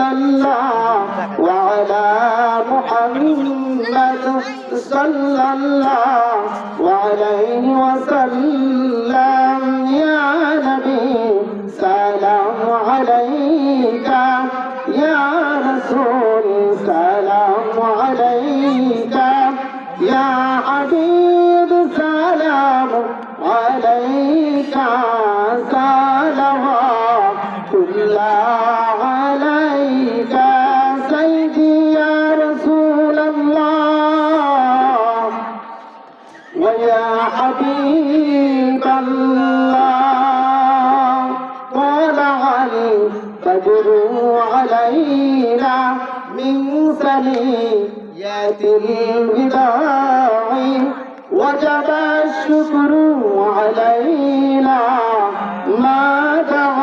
صلى الله وعلى محمد صلى الله عليه وسلم ثنيات الوداع وجب الشكر علينا ما دعا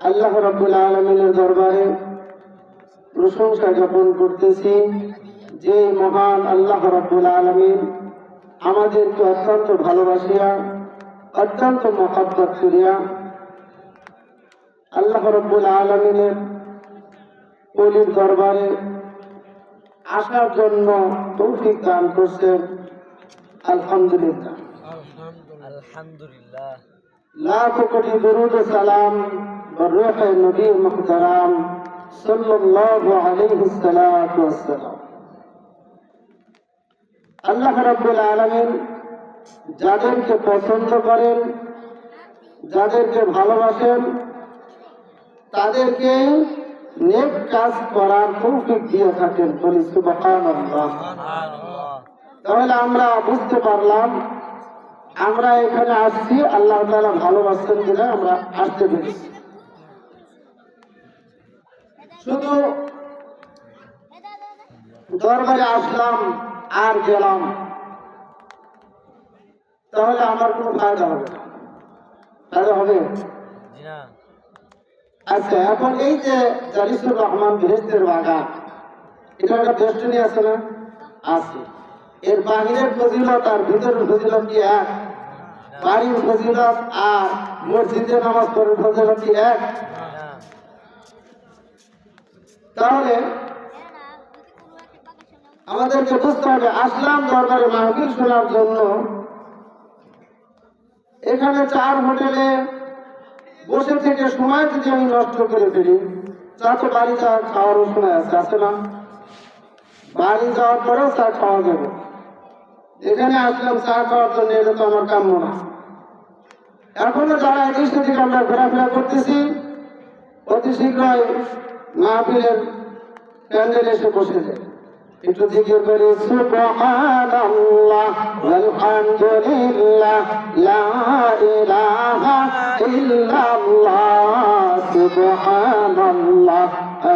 আল্লাহ রাব্বুল আলমিনের দরবারে প্রশংসা জ্ঞাপন করতেছি যে মহান আল্লাহ রাব্বুল আলমিন আমাদেরকে অত্যন্ত ভালোবাসিয়া, অত্যন্ত মহাব্বত করিয়া আল্লাহ রব্বুল আলমিনের অলির দরবারে আসার জন্য তৌফিক দান করছেন। আলহামদুলিল্লাহ। আলহামদুলিল্লাহ। লাখ কোটি দরুদ সালাম বরুহ নবী মুহতারাম সাল্লাল্লাহু আলাইহি সাল্লাতু ওয়াসসালাম। আল্লাহ রাব্বুল আলামিন যাদেরকে পছন্দ করেন যাদেরকে ভালোবাসেন তাদেরকে নেক কাজ করার তৌফিক দিয়ে থাকেন বলি সুবহানাল্লাহ। তাহলে আমরা বুঝতে পারলাম আমরা এখানে আসছি আল্লাহ তাআলা ভালোবাসছেন বলে আমরা আসতে পেরেছি। শুধু দরবারে আসলাম আর গেলাম। তাহলে আমার কোনো ফায়দা হবে ফায়দা হবে? আচ্ছা এখন এই যে জারিসুর রহমান বেহেস্তের বাগান এটা একটা বেষ্টনী আছে না? আছে। এর বাহিরের ফজিলত আর ভিতরের ফজিলত কি এক? বাড়ির ফজিলত আর মসজিদে নামাজ পড়ার ফজিলত কি এক। তাহলে আমাদেরকে বুঝতে হবে, আসলাম দরবারে মাহফিল শোনার জন্য। এখানে চার হোটেলে বসে থেকে সময় যদি আমি নষ্ট করে ফেলি চা বাড়ি চা খাওয়ারও সময় আছে আছে না? বাড়ি যাওয়ার পরেও চা খাওয়া যাবে। এখানে আসলাম, চা খাওয়ার জন্য এটা তো আমার কাম্য না। এখনও যারা এই দৃষ্টি থেকে আমরা ঘোরাফেরা করতেছি, অতি শীঘ্রই মাহফিলের প্যান্ডেল এসে বসে যায়। একটু জিকির করি, সুবহানাল্লাহ, আলহামদুলিল্লাহ, লা ইলাহা ইল্লাল্লাহ, সুবহানাল্লাহ,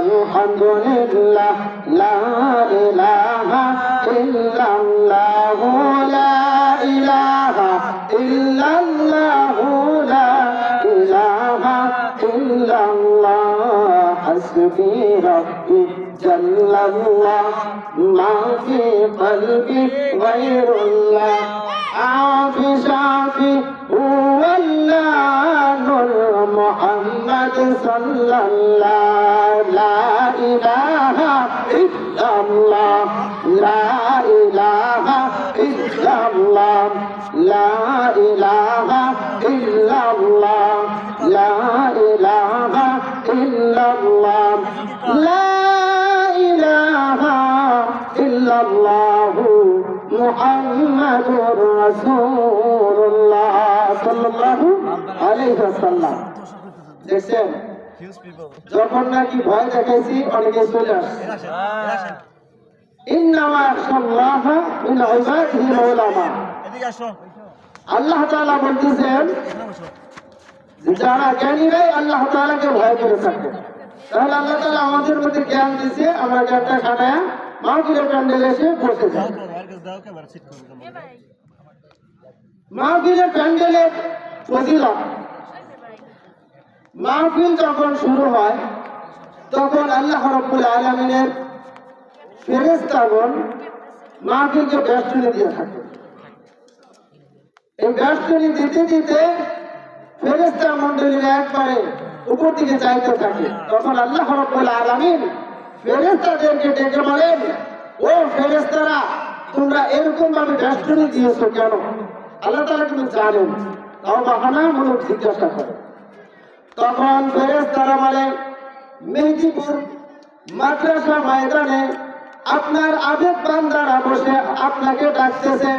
আলহামদুলিল্লাহ, লা ইলাহা ইল্লাল্লাহ, লা ইলাহা ইল্লাল্লাহ। حسبي ربي جل الله ما في قلبي غير الله عافي شافي هو الله نور محمد صلى الله لا إله إلا الله لا إله إلا الله لا إله إلا الله لا إله إلا الله لا إله إلا الله محمد رسول الله صلى الله عليه وسلم দেখছেন হিউজ পিপল যখন নাকি ভয় দেখাইছি অনেকে চলে আসছে ইন্নামা ইয়াখশাল্লাহ মিন ইবাদিহিল উলামা এদিকে আসো আল্লাহ তাআলা বলতেছেন যারা জ্ঞানীরাই আল্লাহ তাআলাকে ভয় করে থাকে। তাহলে আল্লাহ তাআলা আমাদের মধ্যে জ্ঞান দিছে, আমরা জ্ঞানটা খাটায় মাহফিলের প্যান্ডেলে এসে বসে যাই। মাহফিলের প্যান্ডেলের ফজিলত। মাহফিল যখন শুরু হয়, তখন আল্লাহ রব্বুল আলমিনের ফেরেস্তাগণ মাহফিলকে ব্যস্তনি দিয়ে থাকে। এই ব্যস্তনি দিতে দিতে ফেরেস্তা মন্ডলীরা একবারে উপর দিকে চাইতে থাকে। তখন আল্লাহ রব্বুল আলমিন ফেরেস্তাদেরকে ডেকে বলেন, ও ফেরেস্তারা তোমরা এরকম ভাবে ব্যস্তনি দিয়েছ কেন? আল্লাহ তালা কিন্তু জানেন, তাও বাহানামূলক জিজ্ঞাসা করে তখন ফেরেস তারা বলে মেহদিপুর মাদ্রাসা ময়দানে আপনার আবেগ বান্দারা বসে আপনাকে ডাকতেছে,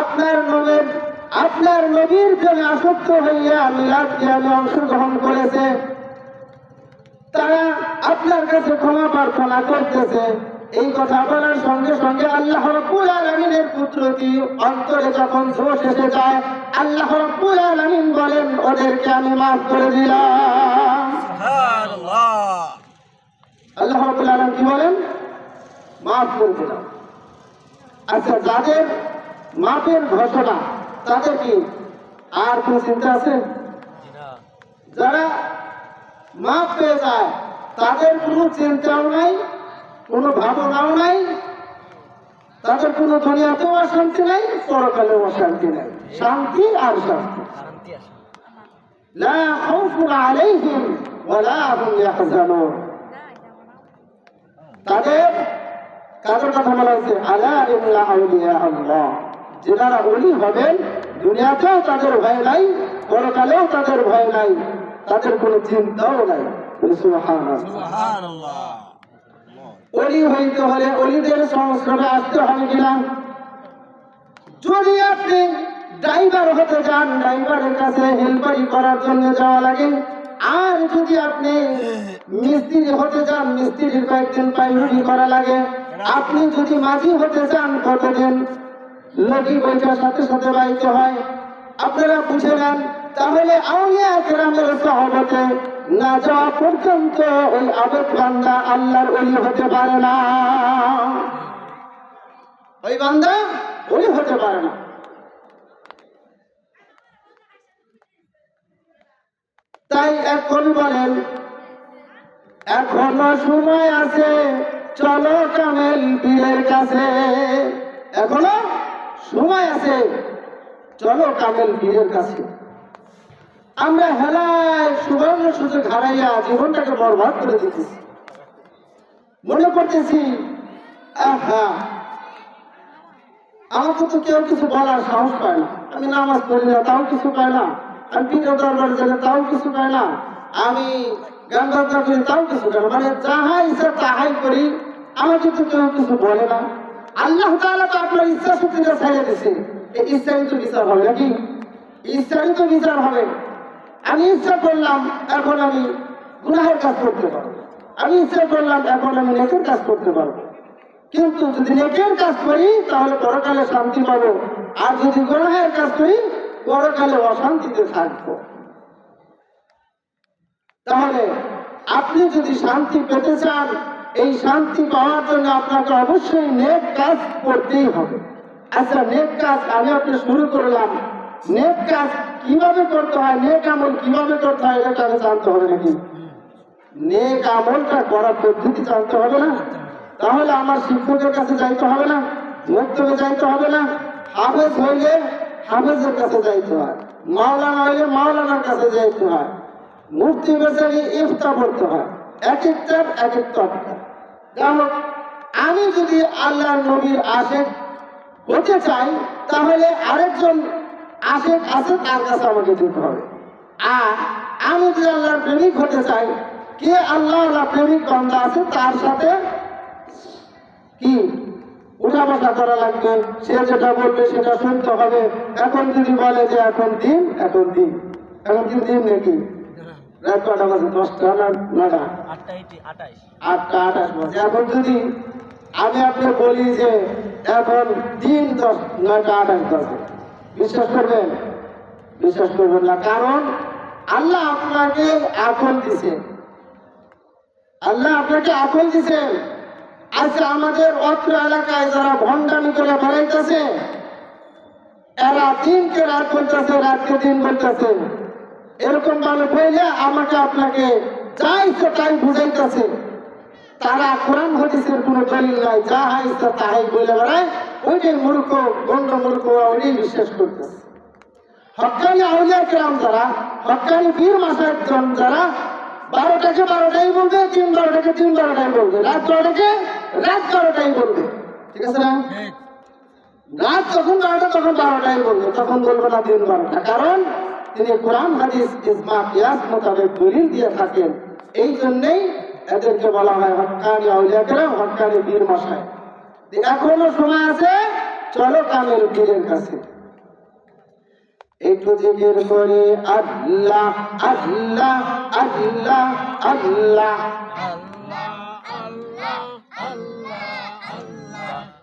আপনার নবীর আপনার নবীর প্রেমে আসক্ত হইয়া মিলাদ জ্ঞানে অংশগ্রহণ করেছে। তারা আপনার কাছে ক্ষমা প্রার্থনা করতেছে। এই কথা বলার সঙ্গে সঙ্গে আল্লাহ রব্বুল আলামিনের পুত্রটি অন্তরে যখন জোশ এসে যায় আল্লাহ রব্বুল আলামিন বলেন ওদেরকে আমি মাফ করে দিলাম। আল্লাহ রব্বুল কি বলেন? মাফ করে দিলাম। আচ্ছা যাদের মাফের ঘোষণা তাদের কি? আর কোন চিন্তা আছে? যারা মাপ পেয়ে যায়, তাদের কোনো চিন্তাও নাই, কোনো ভাবনাও নাই, তাদের কোনো দুনিয়াতেও অশান্তি নাই, পরকালেও অশান্তি নাই। শান্তি আর শান্তি ইয়াহজানুন। তাদের কাদের কথা বলা হয়েছে আলা ইল্লা আউলিয়া আল্লাহ। যারা ওলি হবেন দুনিয়াতেও তাদের ভয় নাই পরকালেও তাদের ভয় নাই তাদের কোনো চিন্তাও নাই। অলি হইতে হলে অলিদের সংস্রবে আসতে হবে কিনা যদি আপনি ড্রাইভার হতে চান ড্রাইভারের কাছে হেল্পারি করার জন্য যাওয়া লাগে। আর যদি আপনি মিস্ত্রি হতে চান মিস্ত্রির কয়েকদিন পাইরুটি করা লাগে। আপনি যদি মাঝি হতে চান কতদিন লগি বইটার সাথে সাথে বাইতে হয়। আপনারা বুঝে নেন, তাহলে আউলিয়া না যাওয়া পর্যন্ত ওই আবেদ বান্দা আল্লাহর ওলি হতে পারে না। ওই বান্দা ওলি হতে পারে না। তাই এখন বলেন, এখনও সময় আছে, চলো কামেল পীরের কাছে। এখনও সময় আছে। চলো কামেল পীরের কাছে। আমরা হেলায় সুবর্ণ সুযোগ হারাইয়া জীবনটাকে বরবাদ করে দিতেছি। মনে করতেছি, আহা আমাকে তো কেউ কিছু বলার সাহস পায় না। আমি নামাজ পড়ি না, তাও কিছু পায় না। আমি পিঠে দরবার গেলে তাও কিছু পায় না। আমি গান বাজনা করি, তাও কিছু পায় না। মানে যাহা ইচ্ছা তাহাই করি, আমাকে তো কেউ কিছু বলে না। আল্লাহ তাআলা তো আপনার ইচ্ছা শক্তিটা ছাড়িয়ে দিচ্ছে এই ইচ্ছাই তো বিচার হবে নাকি? ইচ্ছাই তো বিচার হবে। আমি ইচ্ছা করলাম, এখন আমি গুনাহের কাজ করতে পারব। আমি ইচ্ছা করলাম, এখন আমি নেকের কাজ করতে পারব। কিন্তু যদি নেকের কাজ করি, তাহলে পরকালে শান্তি পাবো। আর যদি গুনাহের কাজ করি, পরকালে অশান্তিতে থাকব। তাহলে আপনি যদি শান্তি পেতে চান এই শান্তি পাওয়ার জন্য আপনাকে অবশ্যই নেক কাজ করতেই হবে। আচ্ছা নেক কাজ আমি আপনি শুরু করলাম। নেক কাজ কীভাবে করতে হয়, নেক আমল কীভাবে করতে হয়, এটা আগে জানতে হবে নাকি? নেক আমলটা করার পদ্ধতি জানতে হবে না? তাহলে আমার শিক্ষকের কাছে যাইতে হবে না? মুক্তবে যাইতে হবে না? হাফেজ হইলে হাফেজের কাছে যাইতে হয়। মাওলানা হইলে মাওলানার কাছে যাইতে হয়। মুক্তি বেচারি ইফতা করতে হয়। এক একটার এক এক তরকা যেমন, আমি যদি আল্লাহ নবীর আশেক হতে চাই, তাহলে আরেকজন আশেক আছে তার কাছে আমাকে যেতে হবে। আর আমি যদি আল্লাহর প্রেমিক হতে চাই, কে আল্লাহ আল্লাহ প্রেমিক বান্দা আছে তার সাথে কি উঠা বসা করা লাগবে? সে যেটা বলবে সেটা শুনতে হবে। এখন যদি বলে যে এখন দিন এখন দিন। এখন কি দিন নাকি? রাত কটা বাজে? দশটা না আমি আপনি বলি যে এখন দিন দশ নয়টা আঠাশ বাজে। বিশ্বাস করবেন? বিশ্বাস করবেন না। কারণ আল্লাহ আপনাকে আকল দিছে। আল্লাহ আপনাকে আকল দিছে। আচ্ছা আমাদের অত্র এলাকায় যারা ভণ্ডামি করে বেড়াইতেছে, এরা দিনকে রাত বলতেছে, রাতকে দিন বলতেছে। এরকম ভাবে বইলে আমাকে আপনাকে যা ইচ্ছা তাই বুঝাইতেছে। তারা কোরআন হাদিসের কোনো দলিল নাই যা হা ইচ্ছা তাহাই বলে বেড়ায়। ওইটাই মূর্খ গণ্ড মূর্খ ওইটাই বিশ্বাস করতেছে। হকানি আউলিয়া কেরাম যারা হকানি বীর মাসায় যারা বারোটাকে বারোটাই বলবে তিন বারোটাকে তিন বারোটাই বলবে রাত বারোটাকে রাত বারোটাই বলবে। ঠিক আছে না? রাত যখন বারোটা তখন বারোটাই বলবে তখন বলবে না দিন বারোটা। কারণ তিনি কোরআন, হাদিস ইসমা কিয়াস মোতাবেক দলিল দিয়ে থাকেন। এই জন্যেই এদেরকে বলা হয় হক্কানি আউলিয়াকেরা হক্কানি বীর মশাই। এখনও সময় আছে, চলো কামেল পীরের কাছে। একটু জিকির করে, আল্লাহ আল্লাহ আল্লাহ আল্লাহ।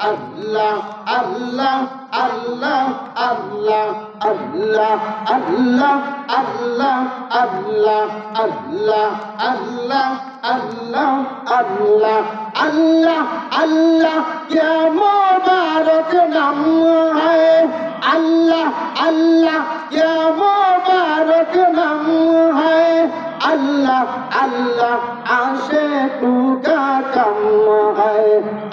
আল্লাহ আল্লাহ আল্লাহ আল্লাহ আল্লাহ আল্লাহ আল্লাহ আল্লাহ আল্লাহ আল্লাহ আল্লাহ আল্লাহ আল্লাহ আল্লাহ কেমন বারক নাম হয় আল্লাহ আল্লাহ কেমন বারক নাম হয় আল্লাহ আল্লাহ আসে কুকা কাম্য হয়।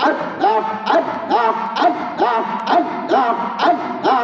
আল্লাহ আল্লাহ আল্লাহ আল্লাহ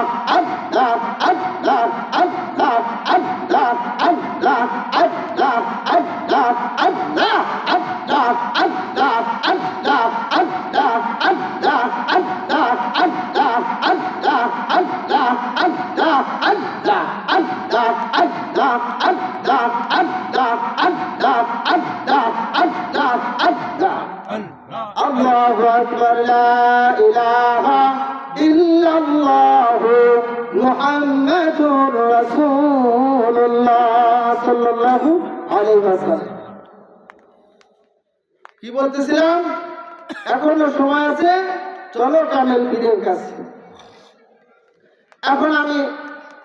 কি বলতেছিলাম? এখনও সময় আছে, চলো কামেল পীরের কাছে। এখন আমি,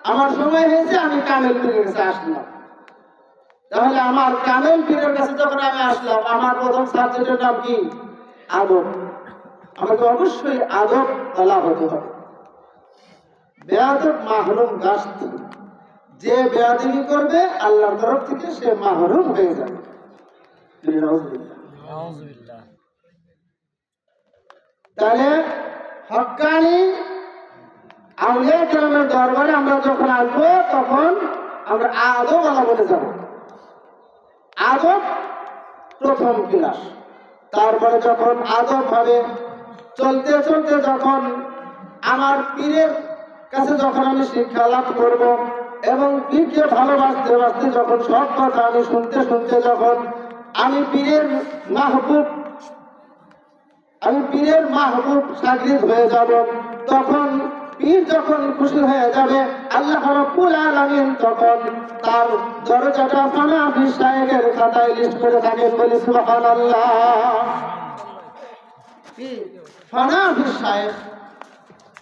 আমার সময় হয়েছে, আমি কামেল পীরের কাছে আসলাম। তাহলে আমার কামেল পীরের কাছে যখন আমি আসলাম, আমার প্রথম সাবজেক্টের নাম কি? আদব। আমাকে অবশ্যই আদব বলা হতে হবে। বেয়াদব মাহরুম গাছ। যে বেয়াদিবি করবে, আল্লাহর তরফ থেকে সে মাহরুম হয়ে যাবে। তাহলে হক্কানি আউলিয়া দরবারে আমরা যখন আসব, তখন আমরা আদব বলে যাব। আদব প্রথম ক্লাস। তারপরে যখন আদব হবে, চলতে চলতে যখন আমার পীরের কাছে যখন আমি শিক্ষা লাভ করব এবং পীরকে ভালোবাসতে বাসতে যখন সব কথা আমি শুনতে শুনতে যখন আমি পীরের মাহবুব, আমি পীরের মাহবুব সাগরিদ হয়ে যাব। তখন পীর যখন খুশি হয়ে যাবে, আল্লাহ রব্বুল আলামিন তখন তার দরজাটা ফানা বিশায়ের খাতায় লিস্ট করে থাকেন, বলি সুবহানাল্লাহ। ফানা বিশায়ের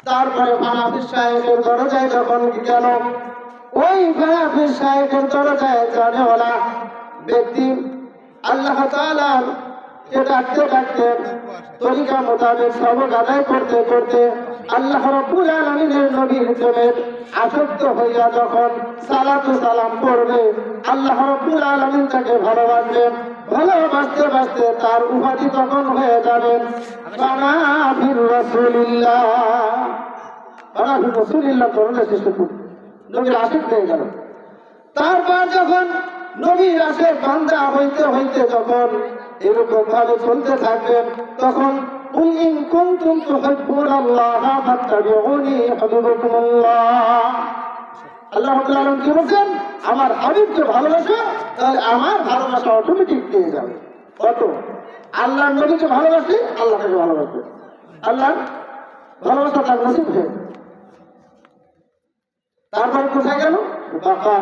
তারপরে ফানাফিস সাহেবের দরজায় যখন গেল ওই ফানাফিস সাহেবের দরজায় জানেওয়ালা ব্যক্তি আল্লাহ ডাকতে ডাকতে তরিকা মোতাবেক সবক আদায় করতে করতে আল্লাহ রব্বুল আলামিনের নবীর প্রেমের আসক্ত হইয়া যখন সালাতু সালাম পড়বে, আল্লাহ রব্বুল আলামিন তাকে ভালোবাসবেন। ভালোবাসতে বাসতে তার উপাধি তখন হয়ে যাবে বানাফির রাসূলিল্লাহ। বানাফির রাসূলিল্লাহ করলে শেষে নবীর আশিক হয়ে গেল। তারপর যখন নবীর আশের বান্দা হইতে হইতে যখন এরকম ভাবে চলতে থাকবেন তখন ইন কুনতুম তুহিব্বুনাল্লাহ কি বলেন আমার হাবিবকে ভালোবাসো, তাহলে আমার ভালোবাসা অটোমেটিক পেয়ে যাবে। কত? আল্লাহর নবীকে ভালোবাসি, আল্লাহকে ভালোবাসবে আল্লাহ ভালোবাসা তার নসিব হয়ে তারপর কোথায় গেল? বাকা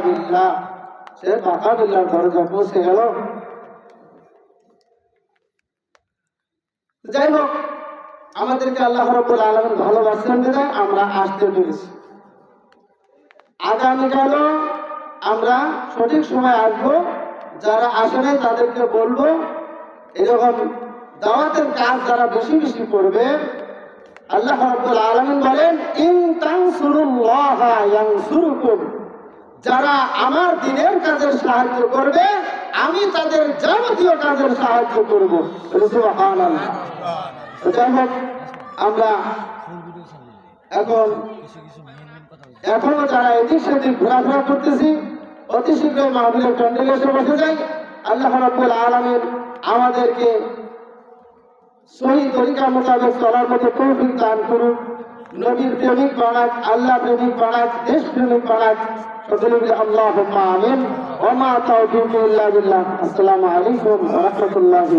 সে কাকাবিল্লার দরজা পৌঁছে গেল যাই হোক আমাদেরকে আল্লাহ রব্বুল আলমিন ভালোবাসেন দিলে আমরা আসতে পেরেছি। আগামীকালও আমরা সঠিক সময় আসব। যারা আসে নাই তাদেরকে বলব, এরকম দাওয়াতের কাজ যারা বেশি বেশি করবে, আল্লাহ রাব্বুল আলামিন বলেন, ইন তানসুরুল্লাহা ইয়ানসুরুকুম। যারা আমার দিনের কাজের সাহায্য করবে, আমি তাদের যাবতীয় কাজের সাহায্য করব। আমরা এখন এখনও যারা এদিক সেদিক ঘোরাফেরা করতেছি, অতি শীঘ্রই মাহবিলের প্যান্ডেলে এসে বসে যাই। আল্লাহ রাব্বুল আলামিন আমাদেরকে সহি তরিকা মোতাবেক চলার মতো তৌফিক দান করুন নবীর প্রেমিক বানাক আল্লাহ প্রেমিক বানাক দেশ প্রেমিক বানাক। আসসালামু আলাইকুম রাহমাতুল্লাহি